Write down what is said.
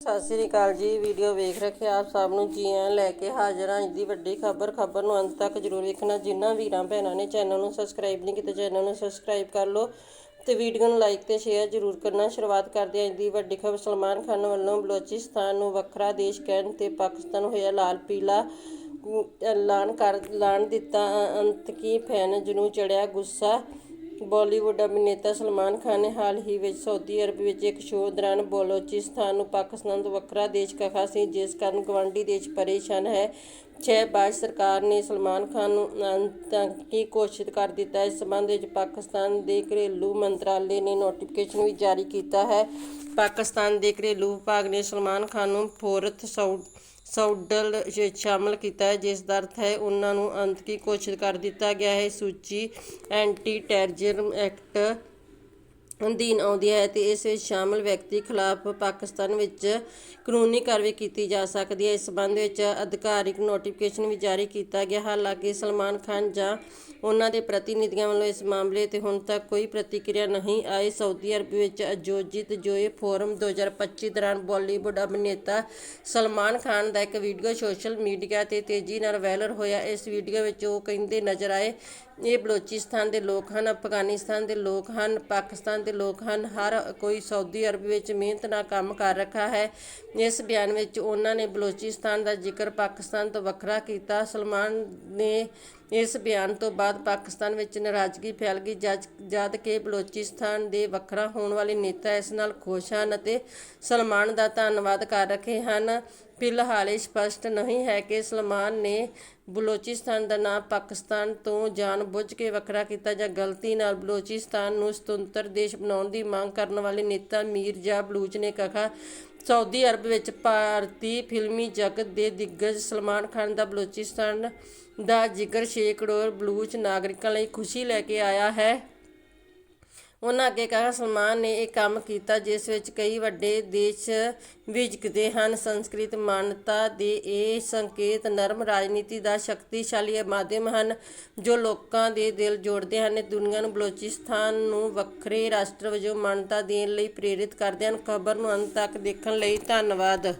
ਸਤਿ ਸ੍ਰੀ ਅਕਾਲ ਜੀ ਵੀਡੀਓ ਵੇਖ ਰੱਖੇ ਆਪ ਸਭ ਨੂੰ, ਜੀ ਆਇਆਂ ਲੈ ਕੇ ਹਾਜ਼ਰ ਹਾਂ ਅੱਜ ਦੀ ਵੱਡੀ ਖਬਰ ਖਬਰ ਨੂੰ ਅੰਤ ਤੱਕ ਜਰੂਰ ਵੇਖਣਾ। ਜਿਨ੍ਹਾਂ ਵੀਰਾਂ ਭੈਣਾਂ ਨੇ ਚੈਨਲ ਨੂੰ ਸਬਸਕ੍ਰਾਈਬ ਨਹੀਂ ਕੀਤਾ ਚੈਨਲ ਨੂੰ ਸਬਸਕ੍ਰਾਈਬ ਕਰ ਲਓ ਤੇ ਵੀਡੀਓ ਨੂੰ ਲਾਈਕ ਤੇ ਸ਼ੇਅਰ ਜਰੂਰ ਕਰਨਾ। ਸ਼ੁਰੂਆਤ ਕਰਦੇ ਹਾਂ ਅੱਜ ਦੀ ਵੱਡੀ ਖਬਰ, ਸਲਮਾਨ ਖਾਨ ਵੱਲੋਂ ਬਲੋਚਿਸਤਾਨ ਨੂੰ ਵੱਖਰਾ ਦੇਸ਼ ਕਹਿਣ ਤੇ ਪਾਕਿਸਤਾਨ ਹੋਇਆ ਲਾਲ ਪੀਲਾ ਐਲਾਨ ਕਰ, ਐਲਾਨ ਦਿੱਤਾ। ਅੰਤ ਕੀ ਫੈਨ ਜਿਹਨੂੰ ਚੜਿਆ ਗੁੱਸਾ? ਬਾਲੀਵੁੱਡ ਅਭਿਨੇਤਾ ਸਲਮਾਨ ਖਾਨ ਨੇ ਹਾਲ ਹੀ ਵਿੱਚ ਸਾਊਦੀ ਅਰਬ ਵਿੱਚ ਇੱਕ ਸ਼ੋਅ ਦੌਰਾਨ ਬਲੋਚਿਸਤਾਨ ਨੂੰ ਪਾਕਿਸਤਾਨ ਤੋਂ ਵੱਖਰਾ ਦੇਸ਼ ਕਹਾ ਸੀ, ਜਿਸ ਕਾਰਨ ਗਵਾਂਢੀ ਦੇਸ਼ ਪਰੇਸ਼ਾਨ ਹੈ। ਸ਼ਹਿਬਾਜ਼ ਸਰਕਾਰ ਨੇ ਸਲਮਾਨ ਖਾਨ ਨੂੰ ਆਤੰਕੀ ਘੋਸ਼ਿਤ ਕਰ ਦਿੱਤਾ। ਇਸ ਸੰਬੰਧ ਵਿੱਚ ਪਾਕਿਸਤਾਨ ਦੇ ਘਰੇਲੂ ਮੰਤਰਾਲੇ ਨੇ ਨੋਟੀਫਿਕੇਸ਼ਨ ਵੀ ਜਾਰੀ ਕੀਤਾ ਹੈ। ਪਾਕਿਸਤਾਨ ਦੇ ਘਰੇਲੂ ਵਿਭਾਗ ਨੇ ਸਲਮਾਨ ਖਾਨ ਨੂੰ ਫੋਰਥ ਸਾਊ ਸੌਡਲ ਵਿੱਚ ਸ਼ਾਮਲ ਕੀਤਾ ਹੈ, ਜਿਸ ਦਾ ਅਰਥ ਹੈ ਉਹਨਾਂ ਨੂੰ ਅੰਤਕੀ ਘੋਸ਼ਿਤ ਕਰ ਦਿੱਤਾ ਗਿਆ ਹੈ। ਸੂਚੀ ਐਂਟੀ ਟੈਰਰਿਜ਼ਮ ਐਕਟ ਅਧੀਨ ਆਉਂਦੀ ਹੈ ਅਤੇ ਇਸ ਵਿੱਚ ਸ਼ਾਮਲ ਵਿਅਕਤੀ ਖਿਲਾਫ ਪਾਕਿਸਤਾਨ ਵਿੱਚ ਕਾਨੂੰਨੀ ਕਾਰਵਾਈ ਕੀਤੀ ਜਾ ਸਕਦੀ ਹੈ। ਇਸ ਸੰਬੰਧ ਵਿੱਚ ਅਧਿਕਾਰਿਕ ਨੋਟੀਫਿਕੇਸ਼ਨ ਵੀ ਜਾਰੀ ਕੀਤਾ ਗਿਆ। ਹਾਲਾਂਕਿ ਸਲਮਾਨ ਖਾਨ ਜਾਂ ਉਹਨਾਂ ਦੇ ਪ੍ਰਤੀਨਿਧੀਆਂ ਵੱਲੋਂ ਇਸ ਮਾਮਲੇ ਤੇ ਹੁਣ ਤੱਕ ਕੋਈ ਪ੍ਰਤੀਕਿਰਿਆ ਨਹੀਂ ਆਈ। ਸਾਊਦੀ ਅਰਬ ਵਿੱਚ ਆਯੋਜਿਤ ਜੋਏ ਫੋਰਮ 2025 ਦੌਰਾਨ ਬਾਲੀਵੁੱਡ ਅਭਿਨੇਤਾ ਸਲਮਾਨ ਖਾਨ ਦਾ ਇੱਕ ਵੀਡੀਓ ਸੋਸ਼ਲ ਮੀਡੀਆ ਤੇ ਤੇਜ਼ੀ ਨਾਲ ਵਾਇਰਲ ਹੋਇਆ। ਇਸ ਵੀਡੀਓ ਵਿੱਚ ਉਹ ਕਹਿੰਦੇ ਨਜ਼ਰ ਆਏ ਇਹ ਬਲੋਚਿਸਤਾਨ ਦੇ ਲੋਕ ਹਨ, ਅਫਗਾਨਿਸਤਾਨ ਦੇ ਲੋਕ ਹਨ, ਪਾਕਿਸਤਾਨ ਦੇ ਲੋਕ ਹਨ। ਹਰ ਕੋਈ ਸਾਊਦੀ ਅਰਬ ਵਿੱਚ ਮਿਹਨਤ ਨਾਲ ਕੰਮ ਕਰ ਰੱਖਾ ਹੈ। ਇਸ ਬਿਆਨ ਵਿੱਚ ਉਹਨਾਂ ਨੇ ਬਲੋਚਿਸਤਾਨ ਦਾ ਜ਼ਿਕਰ ਪਾਕਿਸਤਾਨ ਤੋਂ ਵੱਖਰਾ ਕੀਤਾ। ਸਲਮਾਨ ਨੇ ਇਸ ਬਿਆਨ ਤੋਂ ਬਾਅਦ ਪਾਕਿਸਤਾਨ ਵਿੱਚ ਨਾਰਾਜ਼ਗੀ ਫੈਲ ਗਈ ਜਦ ਕਿ ਬਲੋਚਿਸਤਾਨ ਦੇ ਵੱਖਰਾ ਹੋਣ ਵਾਲੇ ਨੇਤਾ ਇਸ ਨਾਲ ਖੁਸ਼ ਹਨ ਅਤੇ ਸਲਮਾਨ ਦਾ ਧੰਨਵਾਦ ਕਰ ਰਹੇ ਹਨ। ਫਿਲਹਾਲ ਇਹ ਸਪਸ਼ਟ ਨਹੀਂ ਹੈ ਕਿ ਸਲਮਾਨ ਨੇ ਬਲੋਚਿਸਤਾਨ ਦਾ ਨਾਮ ਪਾਕਿਸਤਾਨ ਤੋਂ ਜਾਣਬੁੱਝ ਕੇ ਵੱਖਰਾ ਕੀਤਾ ਜਾਂ ਗਲਤੀ ਨਾਲ ਬਲੋਚਿਸਤਾਨ ਨੂੰ ਸੁਤੰਤਰ ਦੇਸ਼ ਬਣਾਉਣ ਦੀ ਮੰਗ ਕਰਨ ਵਾਲੇ ਨੇਤਾ ਮੀਰਜ਼ਾ ਬਲੂਚ ਨੇ ਕਿਹਾ ਸਾਊਦੀ ਅਰਬ ਵਿੱਚ ਭਾਰਤੀ ਫਿਲਮੀ ਜਗਤ ਦੇ ਦਿੱਗਜ ਸਲਮਾਨ ਖਾਨ ਦਾ ਬਲੋਚਿਸਤਾਨ ਦਾ ਜ਼ਿਕਰ 6 ਕਰੋੜ ਬਲੂਚ ਨਾਗਰਿਕਾਂ ਲਈ ਖੁਸ਼ੀ ਲੈ ਕੇ ਆਇਆ ਹੈ। ਉਹਨਾਂ ਅੱਗੇ ਕਿਹਾ, ਸਲਮਾਨ ਨੇ ਇਹ ਕੰਮ ਕੀਤਾ ਜਿਸ ਵਿੱਚ ਕਈ ਵੱਡੇ ਦੇਸ਼ ਵਿਜਕਦੇ ਹਨ। ਸੰਸਕ੍ਰਿਤ ਮਾਨਤਾ ਦੇ ਇਹ ਸੰਕੇਤ ਨਰਮ ਰਾਜਨੀਤੀ ਦਾ ਸ਼ਕਤੀਸ਼ਾਲੀ ਮਾਧਿਅਮ ਹਨ, ਜੋ ਲੋਕਾਂ ਦੇ ਦਿਲ ਜੋੜਦੇ ਹਨ। ਦੁਨੀਆ ਨੂੰ ਬਲੋਚਿਸਤਾਨ ਨੂੰ ਵੱਖਰੇ ਰਾਸ਼ਟਰ ਵਜੋਂ ਮਾਨਤਾ ਦੇਣ ਲਈ ਪ੍ਰੇਰਿਤ ਕਰਦੇ ਹਨ। ਖਬਰ ਨੂੰ ਅੰਤ ਤੱਕ ਦੇਖਣ ਲਈ ਧੰਨਵਾਦ।